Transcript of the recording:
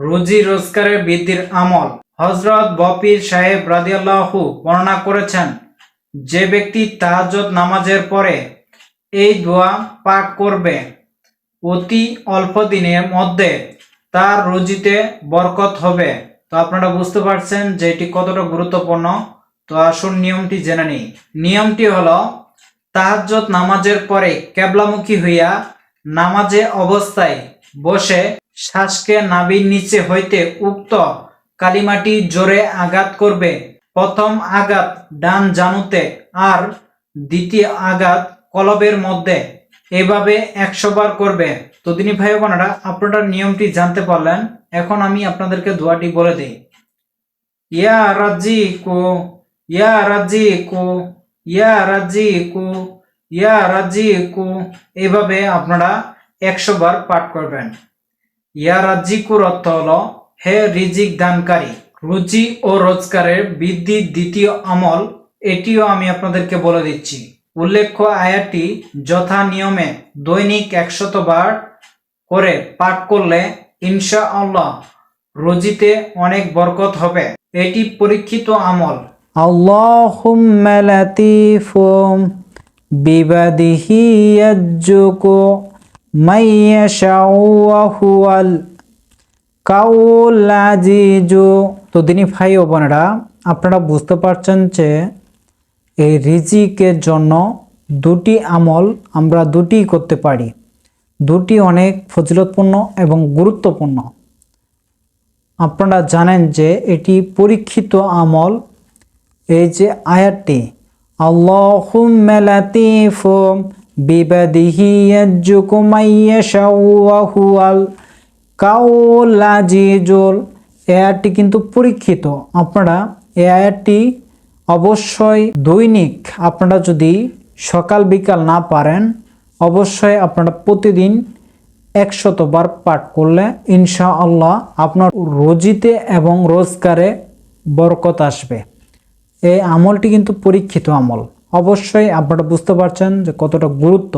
রুজি রোজগারের বৃদ্ধির আমল। হজরত বপির সাহেব রাদিয়াল্লাহু বর্ণনা করেছেন, যে ব্যক্তি তাহাজ্জুদ নামাজের পরে এই দোয়া পাঠ করবে, অতি অল্প দিনের মধ্যে তার রুজিতে বরকত হবে। তো আপনারা বুঝতে পারছেন যে এটি কতটা গুরুত্বপূর্ণ। তো আসুন নিয়মটি জেনে নিই। নিয়মটি হলো, তাহাজ্জুদ নামাজের পরে কেবলামুখী হইয়া নামাজে অবস্থায় বসে শ্বাসকে নাভির নিচে হইতে উক্ত কালিমাটি জোরে আঘাত করবে। প্রথম আঘাত ডান জানুতে আর দ্বিতীয় আঘাত কলবের মধ্যে। এভাবে একশো বার করবে। তো তিনি ভাই বোনেরা আপনারা নিয়মটি জানতে পারলেন। এখন আমি আপনাদেরকে দোয়াটি বলে দিই। ইয়া রাজি কো ইয়া রাজি কো ইয়া রাজি কো ইয়া রাজি কো এভাবে আপনারা একশো বার পাঠ করবেন। ইয়া রাজ্জিকুর অর্থ হলো হে রিজিক দানকারী রুজি ও রোজগারের বৃদ্ধির দ্বিতীয় আমল, এটিও আমি আপনাদেরকে বলে দিচ্ছি। উল্লেখ্য আয়াটি যথা নিয়মে দৈনিক একশত বার করে পাঠ করলে ইনশা আল্লাহ রুজিতে অনেক বরকত হবে। এটি পরীক্ষিত আমল। লাতিফুম বিবাদিহি ইয়াজ্জুকু মাইয়াশাউ ওয়া হুয়াল কাউল আজিজু তো দিনী ভাই ও বোনেরা, আপনারা বুঝতে পারছেন যে এই রিজিকের জন্য দুটি আমল আমরা দুটি করতে পারি। দুটি অনেক ফজিলতপূর্ণ এবং গুরুত্বপূর্ণ। আপনারা জানেন যে এটি পরীক্ষিত আমল। এই যে আয়াতটি, আল্লাহুম্মা লাতিফুম ইয়াজ্জুকু মাইয়াশাউ ওয়া হুয়াল কাউল আজিজুল এই আয়াতটি কিন্তু পরীক্ষিত। আপনারা এই আয়াতটি অবশ্যই দৈনিক আপনারা যদি সকাল, বিকাল না পারেন, অবশ্যই আপনারা প্রতিদিন একশতবার পাঠ করলে ইনশা আল্লাহ আপনার রোজিতে এবং রোজগারে বরকত আসবে। এই আমলটি কিন্তু পরীক্ষিত আমল। অবশ্যই আপনারা বুঝতে পারছেন যে কতটা গুরুত্ব